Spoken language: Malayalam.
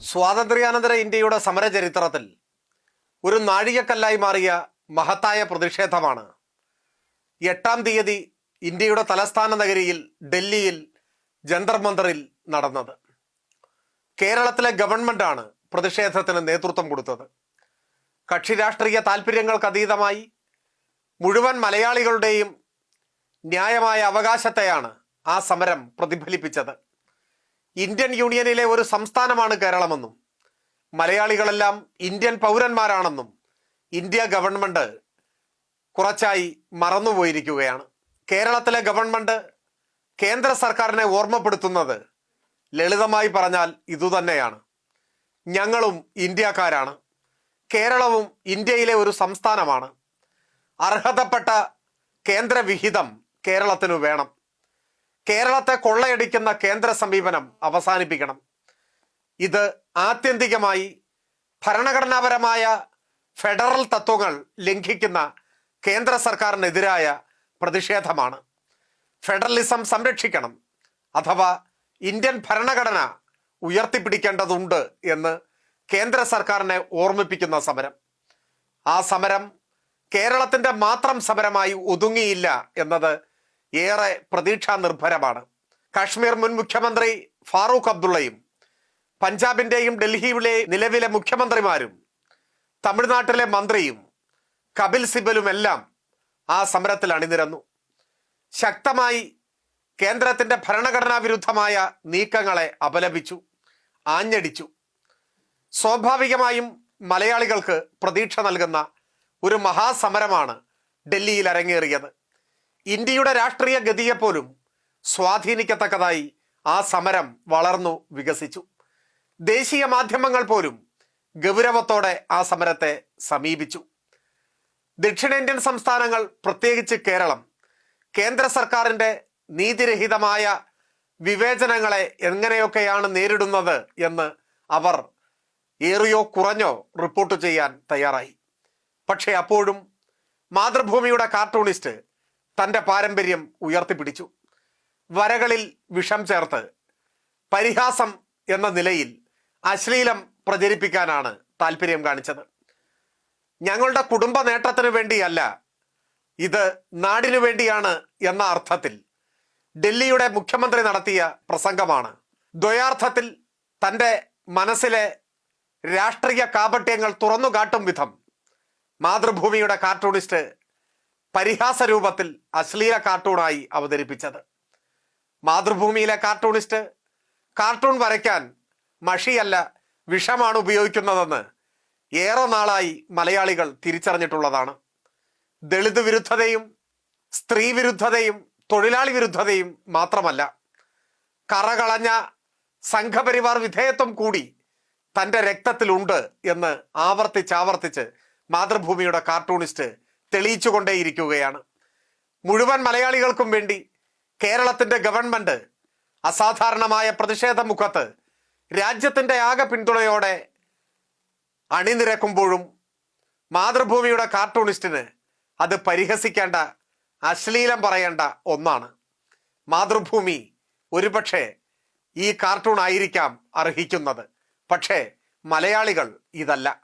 സ്വാതന്ത്ര്യാനന്തര ഇന്ത്യയുടെ സമരചരിത്രത്തിൽ ഒരു നാഴികക്കല്ലായി മാറിയ മഹത്തായ പ്രതിഷേധമാണ്. എട്ടാം തീയതി ഇന്ത്യയുടെ തലസ്ഥാന നഗരിയിൽ ഡൽഹിയിൽ ജന്തർ നടന്നത്. കേരളത്തിലെ ഗവൺമെന്റാണ് പ്രതിഷേധത്തിന് നേതൃത്വം കൊടുത്തത്. കക്ഷി രാഷ്ട്രീയ താല്പര്യങ്ങൾക്ക് അതീതമായി മുഴുവൻ മലയാളികളുടെയും ന്യായമായ അവകാശത്തെയാണ് ആ സമരം പ്രതിഫലിപ്പിച്ചത്. ഇന്ത്യൻ യൂണിയനിലെ ഒരു സംസ്ഥാനമാണ് കേരളമെന്നും മലയാളികളെല്ലാം ഇന്ത്യൻ പൗരന്മാരാണെന്നും ഇന്ത്യ ഗവൺമെന്റ് കുറച്ചായി മറന്നുപോയിരിക്കുകയാണ്. കേരളത്തിലെ ഗവൺമെന്റ് കേന്ദ്ര സർക്കാരിനെ ഓർമ്മപ്പെടുത്തുന്നത് ലളിതമായി പറഞ്ഞാൽ ഇതുതന്നെയാണ് ഞങ്ങളും ഇന്ത്യക്കാരാണ്. കേരളവും ഇന്ത്യയിലെ ഒരു സംസ്ഥാനമാണ്. അർഹതപ്പെട്ട കേന്ദ്രവിഹിതം കേരളത്തിനു വേണം. കേരളത്തെ കൊള്ളയടിക്കുന്ന കേന്ദ്ര സമീപനം അവസാനിപ്പിക്കണം. ഇത് ആത്യന്തികമായി ഭരണഘടനാപരമായ ഫെഡറൽ തത്വങ്ങൾ ലംഘിക്കുന്ന കേന്ദ്ര സർക്കാരിനെതിരായ പ്രതിഷേധമാണ്. ഫെഡറലിസം സംരക്ഷിക്കണം അഥവാ ഇന്ത്യൻ ഭരണഘടന ഉയർത്തിപ്പിടിക്കേണ്ടതുണ്ട് എന്ന് കേന്ദ്ര സർക്കാരിനെ ഓർമ്മിപ്പിക്കുന്ന സമരം. ആ സമരം കേരളത്തിന്റെ മാത്രം സമരമായി ഒതുങ്ങിയില്ല എന്നത് ഏറെ പ്രതീക്ഷാ നിർഭരമാണ് കാശ്മീർ മുൻ മുഖ്യമന്ത്രി ഫാറൂഖ് അബ്ദുള്ളയും പഞ്ചാബിന്റെയും ഡൽഹിയിലെ നിലവിലെ മുഖ്യമന്ത്രിമാരും തമിഴ്നാട്ടിലെ മന്ത്രിയും കപിൽ സിബലുമെല്ലാം ആ സമരത്തിൽ അണിനിരന്നു. ശക്തമായി കേന്ദ്രത്തിന്റെ ഭരണഘടനാ വിരുദ്ധമായ നീക്കങ്ങളെ അപലപിച്ചു ആഞ്ഞടിച്ചു. സ്വാഭാവികമായും മലയാളികൾക്ക് പ്രതീക്ഷ നൽകുന്ന ഒരു മഹാസമരമാണ് ഡൽഹിയിൽ അരങ്ങേറിയത്. ഇന്ത്യയുടെ രാഷ്ട്രീയ ഗതിയെപ്പോലും സ്വാധീനിക്കത്തക്കതായി ആ സമരം വളർന്നു വികസിച്ചു. ദേശീയ മാധ്യമങ്ങൾ പോലും ഗൗരവത്തോടെ ആ സമരത്തെ സമീപിച്ചു. ദക്ഷിണേന്ത്യൻ സംസ്ഥാനങ്ങൾ പ്രത്യേകിച്ച് കേരളം കേന്ദ്ര സർക്കാരിന്റെ നീതിരഹിതമായ വിവേചനങ്ങളെ എങ്ങനെയൊക്കെയാണ് നേരിടുന്നത് എന്ന് അവർ ഏറിയോ കുറഞ്ഞോ റിപ്പോർട്ട് ചെയ്യാൻ തയ്യാറായി. പക്ഷേ അപ്പോഴും മാതൃഭൂമിയുടെ കാർട്ടൂണിസ്റ്റ് തന്റെ പാരമ്പര്യം ഉയർത്തിപ്പിടിച്ചു. വരകളിൽ വിഷം ചേർത്ത് പരിഹാസം എന്ന നിലയിൽ അശ്ലീലം പ്രചരിപ്പിക്കാനാണ് താല്പര്യം കാണിച്ചത്. ഞങ്ങളുടെ കുടുംബ നേട്ടത്തിന് വേണ്ടിയല്ല ഇത് നാടിനു വേണ്ടിയാണ് എന്ന അർത്ഥത്തിൽ ഡൽഹിയുടെ മുഖ്യമന്ത്രി നടത്തിയ പ്രസംഗമാണ്. ദ്വയാർത്ഥത്തിൽ തന്റെ മനസ്സിലെ രാഷ്ട്രീയ കാപട്യങ്ങൾ തുറന്നു കാട്ടും വിധം മാതൃഭൂമിയുടെ കാർട്ടൂണിസ്റ്റ് പരിഹാസ രൂപത്തിൽ അശ്ലീല കാർട്ടൂണായി അവതരിപ്പിച്ചത്. മാതൃഭൂമിയിലെ കാർട്ടൂണിസ്റ്റ് കാർട്ടൂൺ വരയ്ക്കാൻ മഷിയല്ല വിഷമാണ് ഉപയോഗിക്കുന്നതെന്ന് ഏറെ നാളായി മലയാളികൾ തിരിച്ചറിഞ്ഞിട്ടുള്ളതാണ്. ദളിത് വിരുദ്ധതയും സ്ത്രീ വിരുദ്ധതയും തൊഴിലാളി വിരുദ്ധതയും മാത്രമല്ല കറകളഞ്ഞ സംഘപരിവാർ വിധേയത്വം കൂടി തന്റെ രക്തത്തിലുണ്ട് എന്ന് ആവർത്തിച്ചാവർത്തിച്ച് മാതൃഭൂമിയുടെ കാർട്ടൂണിസ്റ്റ് തെളിയിച്ചുകൊണ്ടേയിരിക്കുകയാണ്. മുഴുവൻ മലയാളികൾക്കും വേണ്ടി കേരളത്തിന്റെ ഗവൺമെന്റ് അസാധാരണമായ പ്രതിഷേധ മുഖത്ത് രാജ്യത്തിന്റെ ആകെ പിന്തുണയോടെ അണിനിരക്കുമ്പോഴും മാതൃഭൂമിയുടെ കാർട്ടൂണിസ്റ്റിന് അത് പരിഹസിക്കേണ്ട അശ്ലീലം പറയേണ്ട ഒന്നാണ്. മാതൃഭൂമി ഒരുപക്ഷെ ഈ കാർട്ടൂൺ ആയിരിക്കാം അർഹിക്കുന്നത്. പക്ഷേ മലയാളികൾ ഇതല്ല.